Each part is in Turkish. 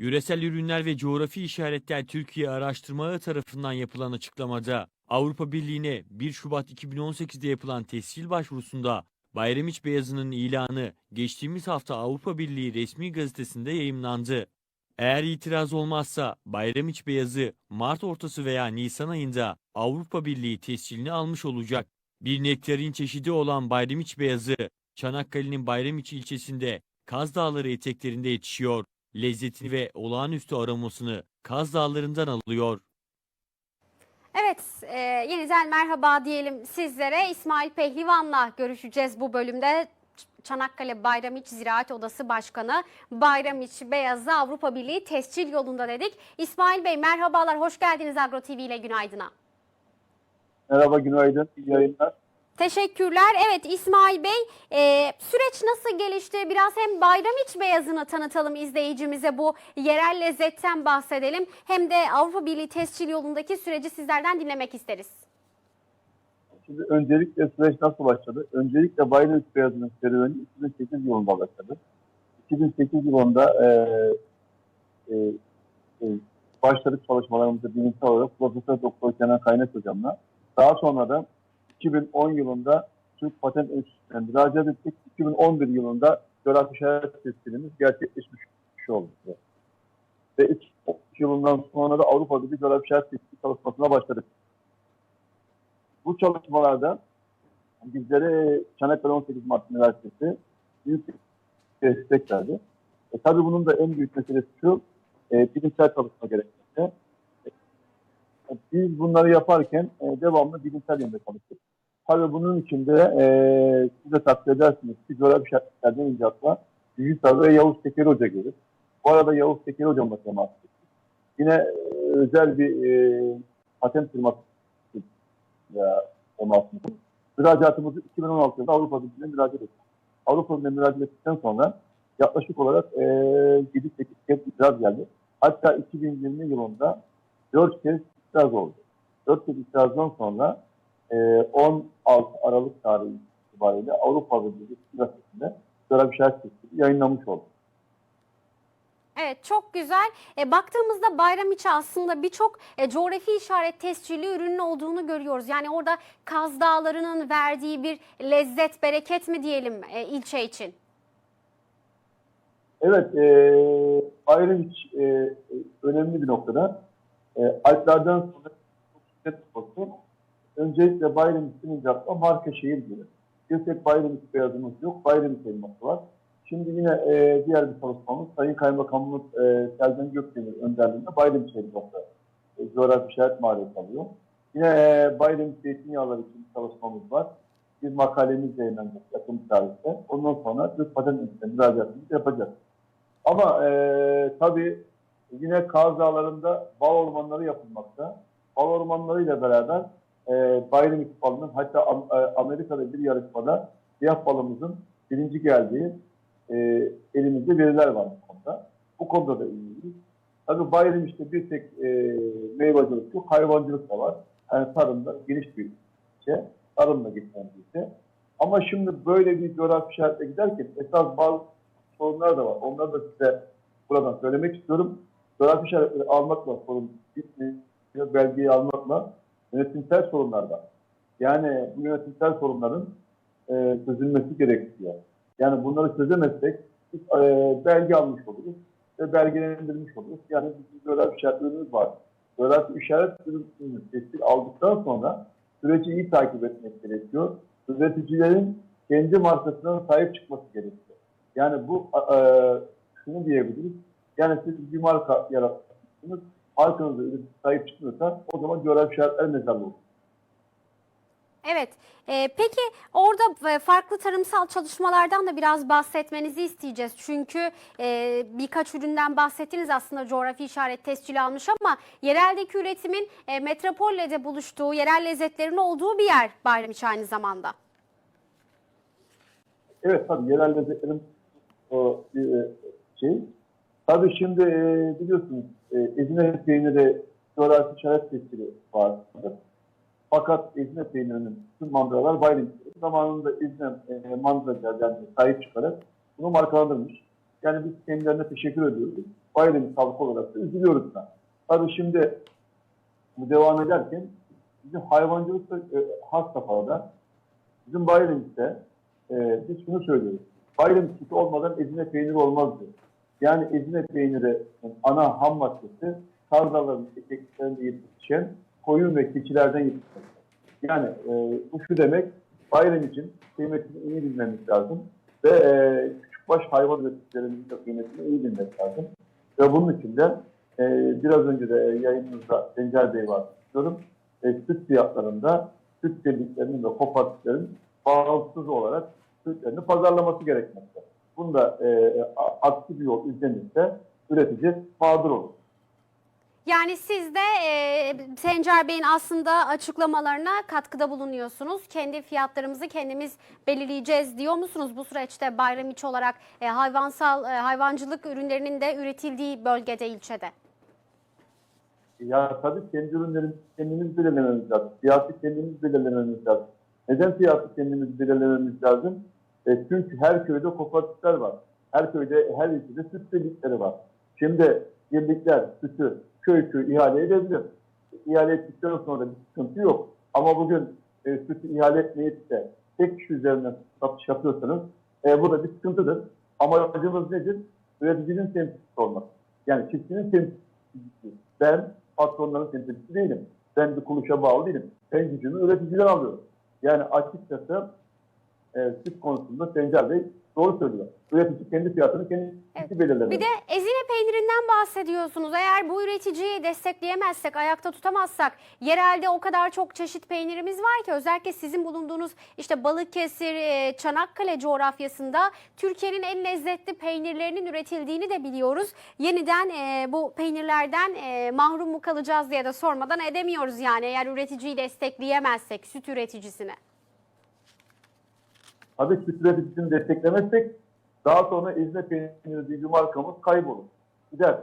Yüresel ürünler ve coğrafi işaretler Türkiye Araştırmaları tarafından yapılan açıklamada Avrupa Birliği'ne 1 Şubat 2018'de yapılan tescil başvurusunda Bayramiç beyazının ilanı geçtiğimiz hafta Avrupa Birliği resmi gazetesinde yayımlandı. Eğer itiraz olmazsa Bayramiç beyazı Mart ortası veya Nisan ayında Avrupa Birliği tescilini almış olacak. Bir nektarin çeşidi olan Bayramiç beyazı Çanakkale'nin Bayramiç ilçesinde Kaz Dağları eteklerinde yetişiyor. Lezzetini ve olağanüstü aromasını Kaz Dağları'ndan alıyor. Evet, e, yeniden merhaba diyelim sizlere. İsmail Pehlivan'la görüşeceğiz bu bölümde. Çanakkale Bayramiç Ziraat Odası Başkanı Bayramiç Beyazı Avrupa Birliği tescil yolunda dedik. İsmail Bey merhabalar, hoş geldiniz Agro TV ile Günaydın'a. Merhaba, günaydın, iyi yayınlar. Teşekkürler. Evet İsmail Bey, e, süreç nasıl gelişti? Biraz hem Bayramiç Beyazı'nı tanıtalım izleyicimize, bu yerel lezzetten bahsedelim. Hem de Avrupa Birliği tescil yolundaki süreci sizlerden dinlemek isteriz. Şimdi öncelikle süreç nasıl başladı? Öncelikle Bayram Beyazı'nın serüveni 2008 yılında başladı. 2008 yılında e, e, e, başladık çalışmalarımızı bilimsel olarak Profesör Doktor Kenan Kaynak hocamla. Daha sonra da 2010 yılında Türk Patent Enstitüsü'ne müracaat ettik. 2011 yılında coğrafi işaret tespitimiz gerçekleşmiş oldu. Ve 2013 yılından sonra da Avrupa Birliği coğrafi işaret tespiti çalışmasına başladık. Bu çalışmalarda bizlere Çanakkale 18 Mart Üniversitesi büyük bir destek verdi. E, tabii bunun da en büyük meselesi şu, e, bilimsel çalışma gerekmekte. E, biz bunları yaparken e, devamlı bilimsel yönde çalıştık. Tabii bunun içinde e, siz de takdir edersiniz ki coğrafi şartlardan ince atma Büyük ve Yavuz Tekeri Hoca gelir. Bu arada Yavuz Tekeri Hocamla temas ettik. Yine e, özel bir e, patent firması ya 16. Müracaatımızı 2016 yılında Avrupa Birliği'ne müracaat ettik. Avrupa Birliği'ne müracaat ettikten sonra yaklaşık olarak e, 7-8 kez itiraz geldi. Hatta 2020 yılında 4 kez itiraz oldu. 4 kez itirazdan sonra 16 Aralık tarihi itibariyle Avrupa Birliği gazetesinde şahit tespiti yayınlanmış oldu. Evet çok güzel. E, baktığımızda Bayramiç'e aslında birçok e, coğrafi işaret tescilli ürünün olduğunu görüyoruz. Yani orada Kaz Dağları'nın verdiği bir lezzet, bereket mi diyelim e, ilçe için? Evet, e, Ayrıç e, önemli bir noktada. E, Alplerden sonra. Öncelikle Bayramiç denince akla marka şehir gelir. Bir tek Bayramiç beyazımız yok, Bayramiç elması var. Şimdi yine e, diğer bir çalışmamız Sayın Kaymakamımız e, Selcan Gökdemir önderliğinde Bayramiç elması e, coğrafi işaret maliyeti alıyor. Yine e, Bayramiç zeytinyağları için bir çalışmamız var. Bir makalemiz yayınlanacak yakın bir tarihte. Ondan sonra Türk Patent Enstitüsü'ne müracaatımızı yapacağız. Ama e, tabii yine Kaz Dağları'nda bal ormanları yapılmakta. Bal ormanlarıyla beraber e, Bayramiç balının hatta e, Amerika'da bir yarışmada siyah balımızın birinci geldiği e, elimizde veriler var bu konuda. Bu konuda da iyiyiz. Tabii Bayramiç'te bir tek e, meyvacılık yok, hayvancılık da var. Yani tarımda geniş bir şey, tarımla geçen bir şey. Ama şimdi böyle bir coğrafi işaretle giderken esas bazı sorunlar da var. Onları da size buradan söylemek istiyorum. Coğrafi işaretleri almakla sorun bitmiyor. Belgeyi almakla yönetimsel sorunlar var. Yani bu yönetimsel sorunların e, çözülmesi gerekiyor. Yani bunları çözemezsek biz e, belge almış oluruz ve belgelendirilmiş oluruz. Yani bizim coğrafi işaretlerimiz var. Coğrafi işaret ürününü tescil aldıktan sonra süreci iyi takip etmek gerekiyor. Üreticilerin kendi markasına sahip çıkması gerekiyor. Yani bu e, şunu diyebiliriz. Yani siz bir marka yarattınız, markanıza üretici sahip çıkmıyorsa o zaman coğrafi işaretler mezarlı olur. Evet. e, peki orada e, farklı tarımsal çalışmalardan da biraz bahsetmenizi isteyeceğiz. Çünkü e, birkaç üründen bahsettiniz aslında coğrafi işaret tescili almış ama yereldeki üretimin e, metropolle de buluştuğu, yerel lezzetlerin olduğu bir yer Bayramiç aynı zamanda. Evet tabii yerel lezzetlerin o e, şey. Tabii şimdi e, biliyorsunuz e, Ezine peyniri coğrafi işaret tescili vardır. Fakat Ezine peynirinin tüm mandıralar bayram zamanında Ezine e, mandıracılar yani sahip çıkarak bunu markalandırmış. Yani biz kendilerine teşekkür ediyoruz. Bayram halkı olarak da üzülüyoruz da. Tabii şimdi bu devam ederken bizim hayvancılık da e, has safhada bizim Bayram'da e, biz şunu söylüyoruz. Bayram sütü olmadan ezine peyniri olmaz diyor. Yani ezine peyniri ana ham maddesi tarlaların eteklerinde yetişen koyun ve keçilerden yetişmekte. Yani e, bu şu demek bayram için kıymetini iyi bilmemiz lazım ve e, küçükbaş hayvan üreticilerimizin de kıymetini iyi bilmek lazım. Ve bunun için de e, biraz önce de yayınımızda Sencer Bey var diyorum. E, süt fiyatlarında süt birliklerinin ve kooperatiflerin bağımsız olarak sütlerini pazarlaması gerekmekte. Bunda e, aksi bir yol izlenirse üretici mağdur olur. Yani siz de e, Sencer Bey'in aslında açıklamalarına katkıda bulunuyorsunuz. Kendi fiyatlarımızı kendimiz belirleyeceğiz diyor musunuz? Bu süreçte bayram içi olarak e, hayvansal e, hayvancılık ürünlerinin de üretildiği bölgede, ilçede. Ya tabii kendi ürünlerimizi kendimiz belirlememiz lazım. Fiyatı kendimiz belirlememiz lazım. Neden fiyatı kendimiz belirlememiz lazım? E, çünkü her köyde kooperatifler var. Her köyde, her ilçede süt birlikleri var. Şimdi birlikler sütü köy köy ihale edebilir. İhale ettikten sonra bir sıkıntı yok. Ama bugün e, sütü ihale etmeyip de tek kişi üzerinden satış yapıyorsanız e, bu da bir sıkıntıdır. Amacımız nedir? Üreticinin temsilcisi olmak. Yani çiftçinin temsilcisi. Ben patronların temsilcisi değilim. Ben bir kuruluşa bağlı değilim. Ben gücümü üreticiden alıyorum. Yani açıkçası e, süt konusunda Sencer Bey doğru söylüyor. Üretici kendi fiyatını kendisi Evet. belirlemeli. Bir de ezine peynirinden bahsediyorsunuz. Eğer bu üreticiyi destekleyemezsek, ayakta tutamazsak, yerelde o kadar çok çeşit peynirimiz var ki özellikle sizin bulunduğunuz işte Balıkesir, e, Çanakkale coğrafyasında Türkiye'nin en lezzetli peynirlerinin üretildiğini de biliyoruz. Yeniden e, bu peynirlerden e, mahrum mu kalacağız diye de sormadan edemiyoruz yani eğer üreticiyi destekleyemezsek, süt üreticisini. Tabii süt üreticisini desteklemezsek daha sonra ezine peyniri diye bir markamız kaybolur. Gider.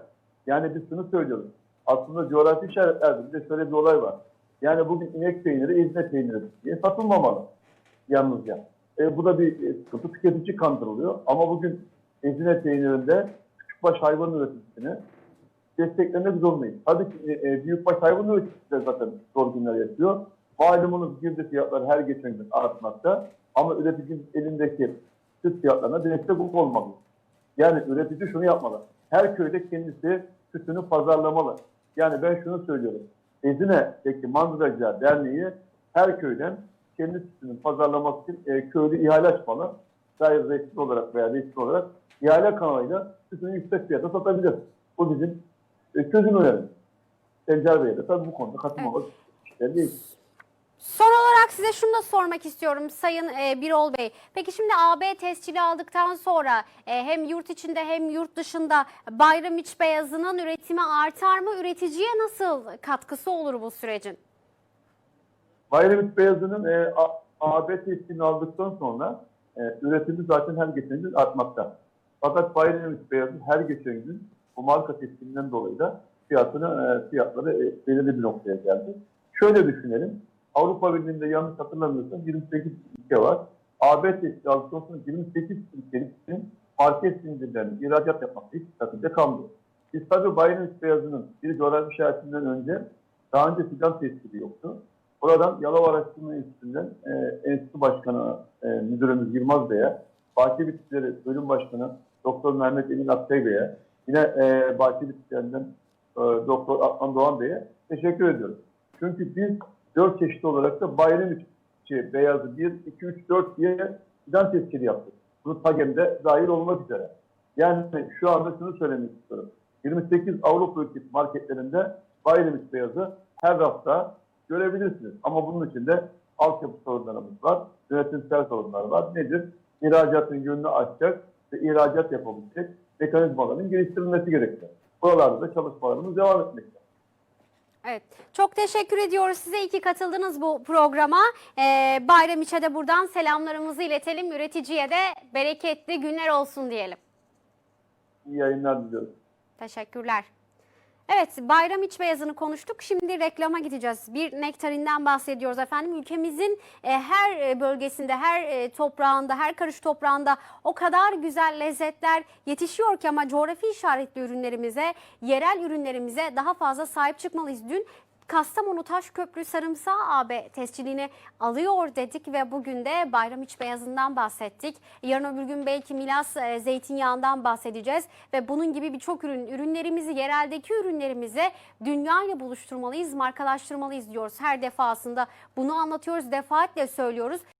Yani biz şunu söylüyoruz. Aslında coğrafi işaretlerde bir de şöyle bir olay var. Yani bugün inek peyniri ezine peyniri diye satılmamalı. Yalnızca. E, bu da bir e, sıkıntı. Tüketici kandırılıyor. Ama bugün ezine peynirinde küçükbaş hayvan üreticisini desteklemek zorundayız. Tabii ki e, e, büyükbaş hayvan üreticisi de zaten zor günler yaşıyor. Malumunuz girdi fiyatlar her geçen gün artmakta. Ama üreticinin elindeki süt fiyatlarına destek olmalı. Yani üretici şunu yapmalı. Her köyde kendisi sütünü pazarlamalı. Yani ben şunu söylüyorum. Ezine'deki Mandıracılar Derneği her köyden kendi sütünün pazarlaması için e, köylü ihale açmalı. Gayri resmi olarak veya resmi olarak ihale kanalıyla sütünü yüksek fiyata satabilir. Bu bizim e, çözüm önerimiz. Sencer Bey'e de tabii bu konuda katılmamak evet. değil. Son olarak size şunu da sormak istiyorum Sayın e, Birol Bey. Peki şimdi AB tescili aldıktan sonra e, hem yurt içinde hem yurt dışında bayram iç beyazının üretimi artar mı? Üreticiye nasıl katkısı olur bu sürecin? Bayramiç Beyazı'nın e, AB testini aldıktan sonra e, üretimi zaten her geçen gün artmakta. Fakat Bayramiç Beyazı her geçen gün bu marka testinden dolayı da fiyatını, e, fiyatları e, belirli bir noktaya geldi. Şöyle düşünelim. Avrupa Birliği'nde yanlış hatırlamıyorsam 28 ülke var. AB aldıktan sonra 28 ülkenin market zincirlerini ihracat yapmakta hiç sakınca kalmıyor. Biz tabii Bayramiç Beyazı'nın bir coğrafi işaretinden önce daha önce fidan tespiti yoktu. Buradan Yalova Araştırma Enstitüsü'nden e, Enstitü Başkanı e, Müdürümüz Yılmaz Bey'e, Bahçe Bitkileri Bölüm Başkanı Doktor Mehmet Emin Aktay Bey'e, yine e, Bahçe Bitkileri'nden e, Doktor Adnan Doğan Bey'e teşekkür ediyoruz. Çünkü biz dört çeşit olarak da bayram içi beyazı 1, 2, 3, 4 diye fidan tespiti yaptık. Bunu TAGEM'de dahil olmak üzere. Yani şu anda şunu söylemek istiyorum. 28 Avrupa ülkesi marketlerinde bayram beyazı her hafta görebilirsiniz. Ama bunun için de altyapı sorunlarımız var, yönetimsel sorunlar var. Nedir? İhracatın yönünü açacak ve ihracat yapabilecek mekanizmaların geliştirilmesi gerekiyor. Buralarda da çalışmalarımız devam etmekte. Evet, çok teşekkür ediyoruz size iki katıldınız bu programa. Ee, Bayram İç'e de buradan selamlarımızı iletelim. Üreticiye de bereketli günler olsun diyelim. İyi yayınlar diliyorum. Teşekkürler. Evet, bayram iç beyazını konuştuk. Şimdi reklama gideceğiz. Bir nektarinden bahsediyoruz efendim. Ülkemizin e, her e, bölgesinde, her e, toprağında, her karış toprağında o kadar güzel lezzetler yetişiyor ki ama coğrafi işaretli ürünlerimize, yerel ürünlerimize daha fazla sahip çıkmalıyız. Dün Kastamonu Taşköprü Sarımsağı AB tescilini alıyor dedik ve bugün de bayram iç beyazından bahsettik. Yarın öbür gün belki Milas e, zeytinyağından bahsedeceğiz ve bunun gibi birçok ürün, ürünlerimizi, yereldeki ürünlerimizi dünyayla buluşturmalıyız, markalaştırmalıyız diyoruz. Her defasında bunu anlatıyoruz, defaatle söylüyoruz.